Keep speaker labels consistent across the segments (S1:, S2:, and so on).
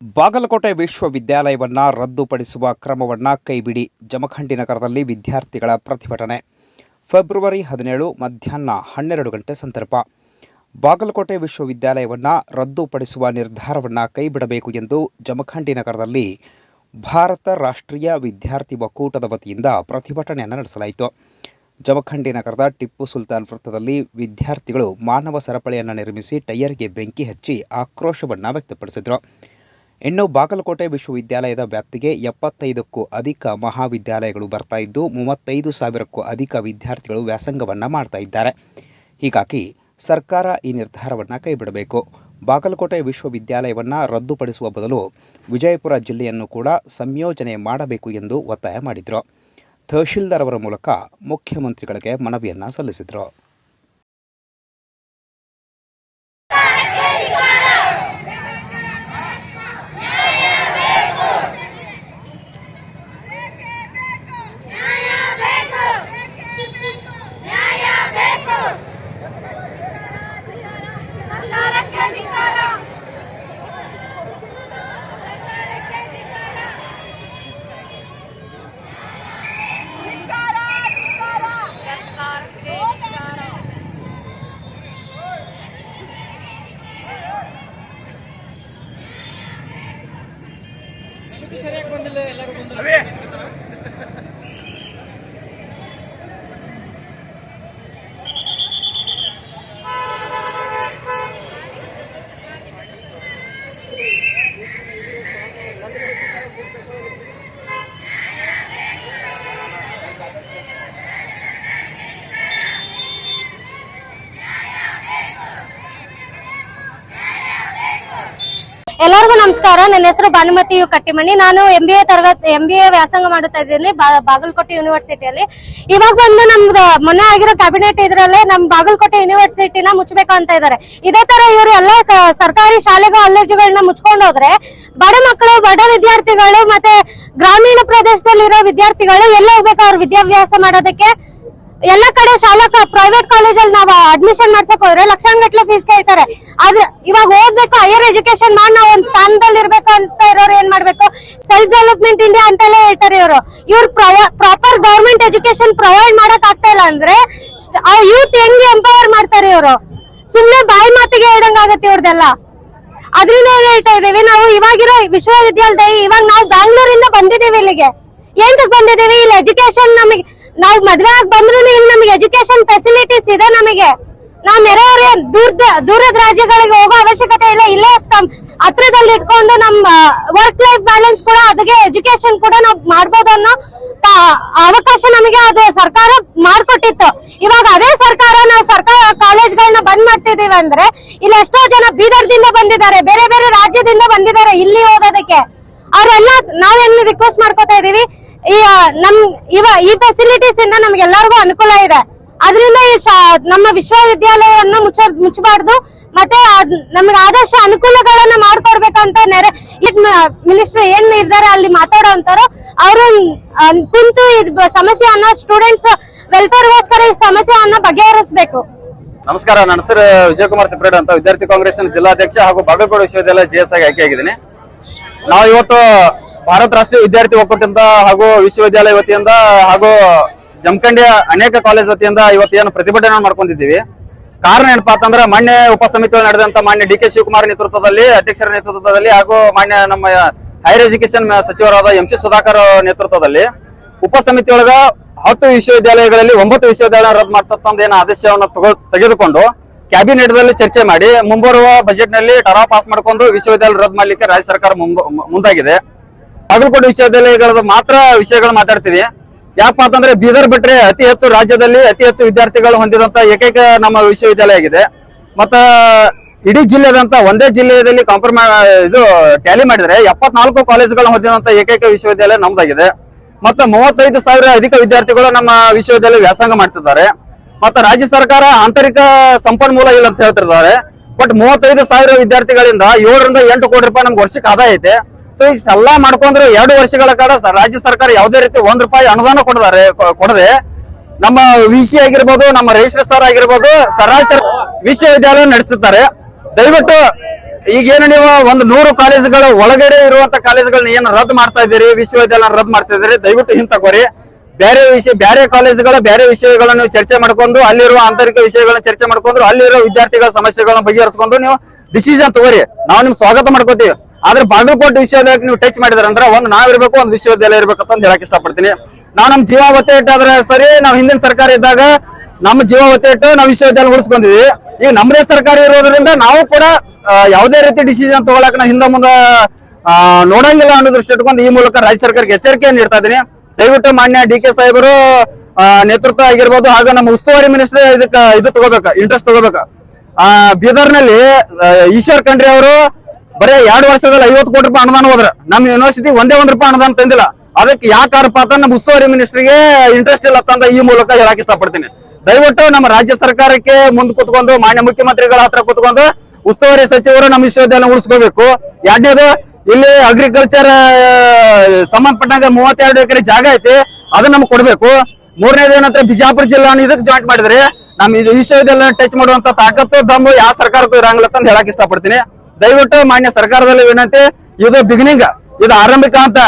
S1: ಬಾಗಲಕೋಟೆ ವಿಶ್ವವಿದ್ಯಾಲಯವನ್ನ ರದ್ದುಪಡಿಸುವ ಕ್ರಮವನ್ನ ಕೈಬಿಡಿ ಜಮಖಂಡಿ ನಗರದಲ್ಲಿ ವಿದ್ಯಾರ್ಥಿಗಳ ಪ್ರತಿಭಟನೆ. ಫೆಬ್ರವರಿ ಹದಿನೇಳು ಮಧ್ಯಾಹ್ನ ಹನ್ನೆರಡು ಗಂಟೆ ಸಂದರ್ಭ. ಬಾಗಲಕೋಟೆ ವಿಶ್ವವಿದ್ಯಾಲಯವನ್ನ ರದ್ದುಪಡಿಸುವ ನಿರ್ಧಾರವನ್ನ ಕೈಬಿಡಬೇಕು ಎಂದು ಜಮಖಂಡಿ ನಗರದಲ್ಲಿ ಭಾರತ ರಾಷ್ಟ್ರೀಯ ವಿದ್ಯಾರ್ಥಿ ಒಕ್ಕೂಟದ ವತಿಯಿಂದ ಪ್ರತಿಭಟನೆಯನ್ನು ನಡೆಸಲಾಯಿತು. ಜಮಖಂಡಿ ನಗರದ ಟಿಪ್ಪು ಸುಲ್ತಾನ್ ವೃತ್ತದಲ್ಲಿ ವಿದ್ಯಾರ್ಥಿಗಳು ಮಾನವ ಸರಪಳಿಯನ್ನು ನಿರ್ಮಿಸಿ ಟೈಯರ್ಗೆ ಬೆಂಕಿ ಹಚ್ಚಿ ಆಕ್ರೋಶವನ್ನು ವ್ಯಕ್ತಪಡಿಸಿದರು. ಇನ್ನು ಬಾಗಲಕೋಟೆ ವಿಶ್ವವಿದ್ಯಾಲಯದ ವ್ಯಾಪ್ತಿಗೆ ಎಪ್ಪತ್ತೈದಕ್ಕೂ ಅಧಿಕ ಮಹಾವಿದ್ಯಾಲಯಗಳು ಬರ್ತಾ ಇದ್ದು, ಮೂವತ್ತೈದು ಸಾವಿರಕ್ಕೂ ಅಧಿಕ ವಿದ್ಯಾರ್ಥಿಗಳು ವ್ಯಾಸಂಗವನ್ನು ಮಾಡ್ತಾ ಇದ್ದಾರೆ. ಹೀಗಾಗಿ ಸರ್ಕಾರ ಈ ನಿರ್ಧಾರವನ್ನು ಕೈಬಿಡಬೇಕು. ಬಾಗಲಕೋಟೆ ವಿಶ್ವವಿದ್ಯಾಲಯವನ್ನು ರದ್ದುಪಡಿಸುವ ಬದಲು ವಿಜಯಪುರ ಜಿಲ್ಲೆಯನ್ನು ಕೂಡ ಸಂಯೋಜನೆ ಮಾಡಬೇಕು ಎಂದು ಒತ್ತಾಯ ಮಾಡಿದರು. ತಹಶೀಲ್ದಾರ್ ಅವರ ಮೂಲಕ ಮುಖ್ಯಮಂತ್ರಿಗಳಿಗೆ ಮನವಿಯನ್ನು ಸಲ್ಲಿಸಿದರು
S2: ನ್ಯಾಯ ಬೇಕು ನ್ಯಾಯ ಬೇಕು ಸರ್ಕಾರಕ್ಕೆ ಅಧಿಕಾರ ಸರ್ಕಾರಕ್ಕೆ ಅಧಿಕಾರ ಅಧಿಕಾರ ಅಧಿಕಾರ ಸರ್ಕಾರಕ್ಕೆ ಅಧಿಕಾರ
S3: ಎಲ್ಲರಿಗೂ ನಮಸ್ಕಾರ. ನನ್ನ ಹೆಸರು ಭಾನುಮತಿ ಯು ಕಟ್ಟಿಮಣಿ. ನಾನು ಎಂ ಬಿ ಎ ತರಗತಿ ಎಂ ಬಿ ಎ ವ್ಯಾಸಂಗ ಮಾಡುತ್ತಾ ಇದ್ದೀನಿ ಬಾಗಲಕೋಟೆ ಯೂನಿವರ್ಸಿಟಿಯಲ್ಲಿ. ಇವಾಗ ಬಂದು ನಮ್ದು ಮೊನ್ನೆ ಆಗಿರೋ ಕ್ಯಾಬಿನೆಟ್ ಇದ್ರಲ್ಲೇ ನಮ್ ಬಾಗಲಕೋಟೆ ಯೂನಿವರ್ಸಿಟಿನ ಮುಚ್ಚಬೇಕು ಅಂತ ಇದ್ದಾರೆ ಇದೇ ತರ ಇವರು ಎಲ್ಲ ಸರ್ಕಾರಿ ಶಾಲೆ ಕಾಲೇಜುಗಳನ್ನ ಮುಚ್ಕೊಂಡು ಹೋದ್ರೆ ಬಡ ಮಕ್ಕಳು, ಬಡ ವಿದ್ಯಾರ್ಥಿಗಳು ಮತ್ತೆ ಗ್ರಾಮೀಣ ಪ್ರದೇಶದಲ್ಲಿರೋ ವಿದ್ಯಾರ್ಥಿಗಳು ಎಲ್ಲ ಹೋಗ್ಬೇಕು ಅವ್ರ ವಿದ್ಯಾಭ್ಯಾಸ ಮಾಡೋದಕ್ಕೆ? ಎಲ್ಲ ಕಡೆ ಶಾಲಾ ಪ್ರೈವೇಟ್ ಕಾಲೇಜಲ್ಲಿ ನಾವು ಅಡ್ಮಿಷನ್ ಮಾಡ್ಸಕ್ ಹೋದ್ರೆ ಲಕ್ಷಾಂಗಟ್ಲೆ ಫೀಸ್ ಕೇಳ್ತಾರೆ. ಆದ್ರೆ ಇವಾಗ ಓದ್ಬೇಕು ಹೈಯರ್ ಎಜುಕೇಶನ್ ಮಾಡಿ ನಾವು ಒಂದ್ ಸ್ಥಾನದಲ್ಲಿ ಇರ್ಬೇಕು ಅಂತ ಇರೋರು ಏನ್ ಮಾಡ್ಬೇಕು? ಸೆಲ್ಫ್ ಡೆವಲಪ್ಮೆಂಟ್ ಇಂಡಿಯಾ ಅಂತಲೇ ಹೇಳ್ತಾರೆ ಇವರು. ಇವ್ರು ಪ್ರಾಪರ್ ಗವರ್ಮೆಂಟ್ ಎಜುಕೇಶನ್ ಪ್ರೊವೈಡ್ ಮಾಡಕ್ ಆಗ್ತಾ ಇಲ್ಲ ಅಂದ್ರೆ ಆ ಯೂತ್ ಹೆಂಗ್ ಎಂಪವರ್ ಮಾಡ್ತಾರೆ ಇವರು? ಸುಮ್ನೆ ಬಾಯಿ ಮಾತಿಗೆ ಹೇಳಂಗಾಗತ್ತೆ ಇವ್ರದೆಲ್ಲ. ಅದ್ರಿಂದ ಏನ್ ಹೇಳ್ತಾ ಇದ್ದೀವಿ? ನಾವು ಇವಾಗಿರೋ ವಿಶ್ವವಿದ್ಯಾಲಯ ಇವಾಗ ನಾವು ಬ್ಯಾಂಗ್ಳೂರಿಂದ ಬಂದಿದ್ದೀವಿ ಇಲ್ಲಿಗೆ. ಏನ್ ಬಂದಿದ್ದೀವಿ? ಇಲ್ಲಿ ನಾವು ಮದ್ವೆ ಆಗಿ ಬಂದ್ರು ಇಲ್ಲಿ ನಮಗೆ ಎಜುಕೇಶನ್ ಫೆಸಿಲಿಟೀಸ್ ಇದೆ ನಮಗೆ. ನಾವು ನೆರೆಯವರೇ ದೂರದ ದೂರದ ರಾಜ್ಯಗಳಿಗೆ ಹೋಗೋ ಅವಶ್ಯಕತೆ ಇಲ್ಲ. ಇಲ್ಲೇ ಹತ್ರದಲ್ಲಿ ಇಟ್ಕೊಂಡು ನಮ್ಮ ವರ್ಕ್ ಲೈಫ್ ಬ್ಯಾಲೆನ್ಸ್ ಕೂಡ ಅದಕ್ಕೆ ಎಜುಕೇಶನ್ ಕೂಡ ನಾವು ಮಾಡ್ಬೋದು ಅನ್ನೋ ಅವಕಾಶ ನಮಗೆ ಅದು ಸರ್ಕಾರ ಮಾಡ್ಕೊಟ್ಟಿತ್ತು. ಇವಾಗ ಅದೇ ಸರ್ಕಾರ ನಾವು ಸರ್ಕಾರ ಕಾಲೇಜ್ಗಳನ್ನ ಬಂದ್ ಮಾಡ್ತಿದೀವಿ ಅಂದ್ರೆ, ಇಲ್ಲಿ ಎಷ್ಟೋ ಜನ ಬೀದರ್ದಿಂದ ಬಂದಿದ್ದಾರೆ, ಬೇರೆ ಬೇರೆ ರಾಜ್ಯದಿಂದ ಬಂದಿದ್ದಾರೆ ಇಲ್ಲಿ ಓದೋದಕ್ಕೆ ಅವರೆಲ್ಲ ನಾವೇನು ರಿಕ್ವೆಸ್ಟ್ ಮಾಡ್ಕೋತಾ ಇದೀವಿ? ಈ ನಮ್ ಇವ ಈ ಫೆಸಿಲಿಟೀಸ್ ಇಂದ ನಮ್ಗೆಲ್ಲರಿಗೂ ಅನುಕೂಲ ಇದೆ. ಅದರಿಂದ ಈ ನಮ್ಮ ವಿಶ್ವವಿದ್ಯಾಲಯವನ್ನ ಮುಚ್ಚ, ಮುಚ್ಚಬಾರ್ದು. ಮತ್ತೆ ನಮ್ಗೆ ಆದಷ್ಟು ಅನುಕೂಲಗಳನ್ನ ಮಾಡ್ಕೊಡ್ಬೇಕಂತ ನೆರೆ ಮಿನಿಸ್ಟರ್ ಏನ್ ಇದ್ದಾರೆ ಅಲ್ಲಿ ಮಾತಾಡೋ ಅಂತಾರೋ, ಅವರು ಕುಂತು ಇದ್ ಸಮಸ್ಯೆಯನ್ನ ಸ್ಟೂಡೆಂಟ್ಸ್ ವೆಲ್ಫೇರ್ಗೋಸ್ಕರ ಈ ಸಮಸ್ಯೆಯನ್ನ ಬಗೆಹರಿಸಬೇಕು.
S4: ನಮಸ್ಕಾರ, ನನ್ನ ಹೆಸರು ವಿಜಯಕುಮಾರ್ ತಿಪ್ರೇಡ್ ಅಂತ ವಿದ್ಯಾರ್ಥಿ ಕಾಂಗ್ರೆಸ್ ಜಿಲ್ಲಾಧ್ಯಕ್ಷ ಹಾಗೂ ಬಾಗಲಕೋಟೆ ವಿಶ್ವವಿದ್ಯಾಲಯ ಜಿಎಸ್ ಆಗಿ ಆಯ್ಕೆಯಾಗಿದ್ದೀನಿ. ನಾವು ಇವತ್ತು ಭಾರತ ರಾಷ್ಟ್ರೀಯ ವಿದ್ಯಾರ್ಥಿ ಒಕ್ಕೂಟದಿಂದ ಹಾಗೂ ವಿಶ್ವವಿದ್ಯಾಲಯ ವತಿಯಿಂದ ಹಾಗೂ ಜಮಖಂಡಿಯ ಅನೇಕ ಕಾಲೇಜ್ ವತಿಯಿಂದ ಇವತ್ತು ಏನು ಪ್ರತಿಭಟನೆ ಮಾಡ್ಕೊಂಡಿದ್ದೀವಿ. ಕಾರಣ ಏನಪ್ಪಾ ಅಂತಂದ್ರೆ ಮಾನ್ಯ ಉಪಸಮಿತಿಗಳು ನಡೆದಂತ ಮಾನ್ಯ ಡಿ ಕೆ ಶಿವಕುಮಾರ್ ನೇತೃತ್ವದಲ್ಲಿ, ಅಧ್ಯಕ್ಷರ ನೇತೃತ್ವದಲ್ಲಿ ಹಾಗೂ ಮಾನ್ಯ ನಮ್ಮ ಹೈಯರ್ ಎಜುಕೇಶನ್ ಸಚಿವರಾದ ಎಂ ಸಿ ಸುಧಾಕರ್ ನೇತೃತ್ವದಲ್ಲಿ ಉಪ ಸಮಿತಿಯೊಳಗ ಹತ್ತು ವಿಶ್ವವಿದ್ಯಾಲಯಗಳಲ್ಲಿ ಒಂಬತ್ತು ವಿಶ್ವವಿದ್ಯಾಲಯ ರದ್ದು ಮಾಡ್ತಕ್ಕಂಥ ಏನು ಆದೇಶವನ್ನು ತಗೋ ತೆಗೆದುಕೊಂಡು ಕ್ಯಾಬಿನೆಟ್ ದಲ್ಲಿ ಚರ್ಚೆ ಮಾಡಿ ಮುಂಬರುವ ಬಜೆಟ್ನಲ್ಲಿ ಟರಾ ಪಾಸ್ ಮಾಡ್ಕೊಂಡು ವಿಶ್ವವಿದ್ಯಾಲಯ ರದ್ದು ಮಾಡಲಿಕ್ಕೆ ರಾಜ್ಯ ಸರ್ಕಾರ ಮುಂದಾಗಿದೆ. ಬಾಗಲಕೋಟೆ ವಿಶ್ವವಿದ್ಯಾಲಯಗಳ ಮಾತ್ರ ವಿಷಯಗಳು ಮಾತಾಡ್ತೀವಿ. ಯಾಕಪ್ಪ ಅಂತಂದ್ರೆ ಬೀದರ್ ಬಿಟ್ರೆ ಅತಿ ಹೆಚ್ಚು ರಾಜ್ಯದಲ್ಲಿ ಅತಿ ಹೆಚ್ಚು ವಿದ್ಯಾರ್ಥಿಗಳು ಹೊಂದಿದಂತ ಏಕೈಕ ನಮ್ಮ ವಿಶ್ವವಿದ್ಯಾಲಯ ಆಗಿದೆ. ಮತ್ತ ಇಡೀ ಜಿಲ್ಲೆದಂತ ಒಂದೇ ಜಿಲ್ಲೆಯಲ್ಲಿ ಕಾಂಪ್ರಮೈ ಇದು ಟ್ಯಾಲಿ ಮಾಡಿದ್ರೆ ಎಪ್ಪತ್ನಾಲ್ಕು ಕಾಲೇಜುಗಳು ಹೊಂದಿದಂತ ಏಕೈಕ ವಿಶ್ವವಿದ್ಯಾಲಯ ನಮ್ದಾಗಿದೆ. ಮತ್ತೆ ಮೂವತ್ತೈದು ಸಾವಿರ ಅಧಿಕ ವಿದ್ಯಾರ್ಥಿಗಳು ನಮ್ಮ ವಿಶ್ವವಿದ್ಯಾಲಯ ವ್ಯಾಸಂಗ ಮಾಡ್ತಿದ್ದಾರೆ. ಮತ್ತೆ ರಾಜ್ಯ ಸರ್ಕಾರ ಆಂತರಿಕ ಸಂಪನ್ಮೂಲ ಇಲ್ಲ ಅಂತ ಹೇಳ್ತಿರ್ತಾರೆ ಬಟ್ ಮೂವತ್ತೈದು ಸಾವಿರ ವಿದ್ಯಾರ್ಥಿಗಳಿಂದ ಏಳರಿಂದ ಎಂಟು ಕೋಟಿ ರೂಪಾಯಿ ನಮ್ಗೆ ವರ್ಷಕ್ಕೆ ಆದಾಯ ಐತೆ. ಸೊ ಇಷ್ಟೆಲ್ಲಾ ಮಾಡ್ಕೊಂಡ್ರೆ ಎರಡು ವರ್ಷಗಳ ಕಾಲ ರಾಜ್ಯ ಸರ್ಕಾರ ಯಾವುದೇ ರೀತಿ ಒಂದ್ ರೂಪಾಯಿ ಅನುದಾನ ಕೊಡದಾರೆ ಕೊಡದೆ ನಮ್ಮ ವಿ ಸಿ ಆಗಿರ್ಬೋದು, ನಮ್ಮ ರಿಜಿಸ್ಟರ್ ಸರ್ ಆಗಿರ್ಬೋದು, ಸರಾಸರಿ ವಿಶ್ವವಿದ್ಯಾಲಯ ನಡೆಸುತ್ತಾರೆ. ದಯವಿಟ್ಟು ಈಗೇನು ನೀವು ಒಂದು ನೂರು ಕಾಲೇಜುಗಳ ಒಳಗಡೆ ಇರುವಂತ ಕಾಲೇಜುಗಳನ್ನ ಏನು ರದ್ದು ಮಾಡ್ತಾ ಇದ್ದೀರಿ ವಿಶ್ವವಿದ್ಯಾಲಯ ರದ್ದು ಮಾಡ್ತಾ ಇದ್ದೀರಿ, ದಯವಿಟ್ಟು ಹಿಂತಕೋರಿ ಬೇರೆ ವಿಷಯ, ಬೇರೆ ಕಾಲೇಜುಗಳ, ಬೇರೆ ವಿಷಯಗಳನ್ನು ಚರ್ಚೆ ಮಾಡ್ಕೊಂಡು ಅಲ್ಲಿರುವ ಆಂತರಿಕ ವಿಷಯಗಳನ್ನ ಚರ್ಚೆ ಮಾಡ್ಕೊಂಡು ಅಲ್ಲಿರೋ ವಿದ್ಯಾರ್ಥಿಗಳ ಸಮಸ್ಯೆಗಳನ್ನ ಬಗೆಹರಿಸ್ಕೊಂಡು ನೀವು ಡಿಸಿಷನ್ ತಗೋರಿ. ನಾವು ನಿಮ್ ಸ್ವಾಗತ ಮಾಡ್ಕೋತೀವಿ. ಆದ್ರೆ ಬಾಗಲಕೋಟೆ ವಿಶ್ವವಿದ್ಯಾಲಯಕ್ಕೆ ನೀವು ಟಚ್ ಮಾಡಿದ್ರ ಅಂದ್ರೆ ಒಂದು ನಾವಿರ್ಬೇಕು, ಒಂದು ವಿಶ್ವವಿದ್ಯಾಲಯ ಇರ್ಬೇಕಂತ ಹೇಳಕ್ ಇಷ್ಟಪಡ್ತೀನಿ. ನಾವು ನಮ್ ಜೀವ ಒತ್ತೆ ಇಟ್ಟಾದ್ರೆ ಸರಿ, ನಾವು ಹಿಂದಿನ ಸರ್ಕಾರ ಇದ್ದಾಗ ನಮ್ಮ ಜೀವ ಒತ್ತೆ ಇಟ್ಟು ನಾವು ವಿಶ್ವವಿದ್ಯಾಲಯ ಉಳಿಸ್ಕೊಂಡಿದ್ವಿ. ಈಗ ನಮ್ಮದೇ ಸರ್ಕಾರ ಇರೋದ್ರಿಂದ ನಾವು ಕೂಡ ಯಾವುದೇ ರೀತಿ ಡಿಸಿಷನ್ ತಗೊಳಕ್ ನಾ ಹಿಂದೆ ಮುಂದೆ ನೋಡಂಗಿಲ್ಲ ಅನ್ನೋ ದೃಷ್ಟಿ ಇಟ್ಕೊಂಡು ಈ ಮೂಲಕ ರಾಜ್ಯ ಸರ್ಕಾರಕ್ಕೆ ಎಚ್ಚರಿಕೆಯನ್ನು ನೀಡ್ತಾ ಇದ್ದೀನಿ. ದಯವಿಟ್ಟು ಮಾನ್ಯ ಡಿ ಕೆ ಸಾಹೇಬರು ನೇತೃತ್ವ ಆಗಿರ್ಬೋದು ಹಾಗೂ ನಮ್ಮ ಉಸ್ತುವಾರಿ ಮಿನಿಸ್ಟರ್ ಇದಕ್ಕೆ ಇದು ತಗೋಬೇಕು ಇಂಟ್ರೆಸ್ಟ್ ತಗೋಬೇಕು? ಆ, ಬೀದರ್ನಲ್ಲಿ ಈಶ್ವರ್ ಖಂಡ್ರಿ ಅವರು ಬರೀ ಎರಡು ವರ್ಷದಲ್ಲಿ ಐವತ್ತು ಕೋಟಿ ರೂಪಾಯಿ ಅನುದಾನ ಹೋದ್ರ ನಮ್ಮ ಯೂನಿವರ್ಸಿಟಿ ಒಂದೇ ಒಂದ್ ರೂಪಾಯಿ ಅನುದಾನ ತಂದಿಲ್ಲ. ಅದಕ್ಕೆ ಯಾಕಾರಪ್ಪ ಅಂತ ನಮ್ಮ ಉಸ್ತುವಾರಿ ಮಿನಿಸ್ಟ್ರಿಗೆ ಇಂಟ್ರೆಸ್ಟ್ ಇಲ್ಲ ಅಂತ ಈ ಮೂಲಕ ಹೇಳಕ್ ಇಷ್ಟಪಡ್ತೀನಿ. ದಯವಿಟ್ಟು ನಮ್ಮ ರಾಜ್ಯ ಸರ್ಕಾರಕ್ಕೆ ಮುಂದ್ ಕುತ್ಕೊಂಡು, ಮಾನ್ಯ ಮುಖ್ಯಮಂತ್ರಿಗಳ ಹತ್ರ ಕುತ್ಕೊಂಡು, ಉಸ್ತುವಾರಿ ಸಚಿವರು ನಮ್ಮ ವಿಶ್ವವಿದ್ಯಾಲಯ ಉಳಿಸ್ಕೋಬೇಕು. ಎರಡನೇದು, ಇಲ್ಲಿ ಅಗ್ರಿಕಲ್ಚರ್ ಸಂಬಂಧಪಟ್ಟಂಗ ಮೂವತ್ತೆರಡು ಎಕರೆ ಜಾಗ ಐತಿ, ಅದನ್ನ ನಮ್ಗೆ ಕೊಡ್ಬೇಕು. ಮೂರನೇದು ಏನಂದ್ರೆ ಬಿಜಾಪುರ ಜಿಲ್ಲಾ ಇದಕ್ಕೆ ಜಾಯಿಂಟ್ ಮಾಡಿದ್ರೆ. ನಮ್ ಇದು ವಿಶ್ವವಿದ್ಯಾಲಯ ಟಚ್ ಮಾಡುವಂತ ತಾಕತ್ತು, ದಮ್ಮು ಯಾವ ಸರ್ಕಾರಕ್ಕೂ ಇರಂಗಿಲ್ಲ ಅಂತ ಹೇಳಕ್ ಇಷ್ಟಪಡ್ತೀನಿ. ದಯವಿಟ್ಟು ಮಾನ್ಯ ಸರ್ಕಾರದಲ್ಲಿ ವಿನಂತಿ, ಇದು ಬಿಗಿನಿಂಗ್ ಇದು ಆರಂಭಿಕ ಅಂತ.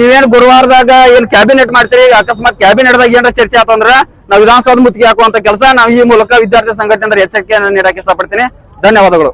S4: ನೀವೇನು ಗುರುವಾರದಾಗ ಏನ್ ಕ್ಯಾಬಿನೆಟ್ ಮಾಡ್ತೀರಿ? ಅಕಸ್ಮಾತ್ ಕ್ಯಾಬಿನೆಟ್ ದಾಗ ಏನಾರ ಚರ್ಚೆ ಆತಂದ್ರ ನಾವು ವಿಧಾನಸೌಧ ಮುತ್ತಿಗೆ ಹಾಕುವಂತ ಕೆಲಸ, ನಾವು ಈ ಮೂಲಕ ವಿದ್ಯಾರ್ಥಿ ಸಂಘಟನೆ ಎಚ್ಚರಿಕೆಯನ್ನು ನೀಡಕ್ಕೆ ಇಷ್ಟಪಡ್ತೀನಿ. ಧನ್ಯವಾದಗಳು.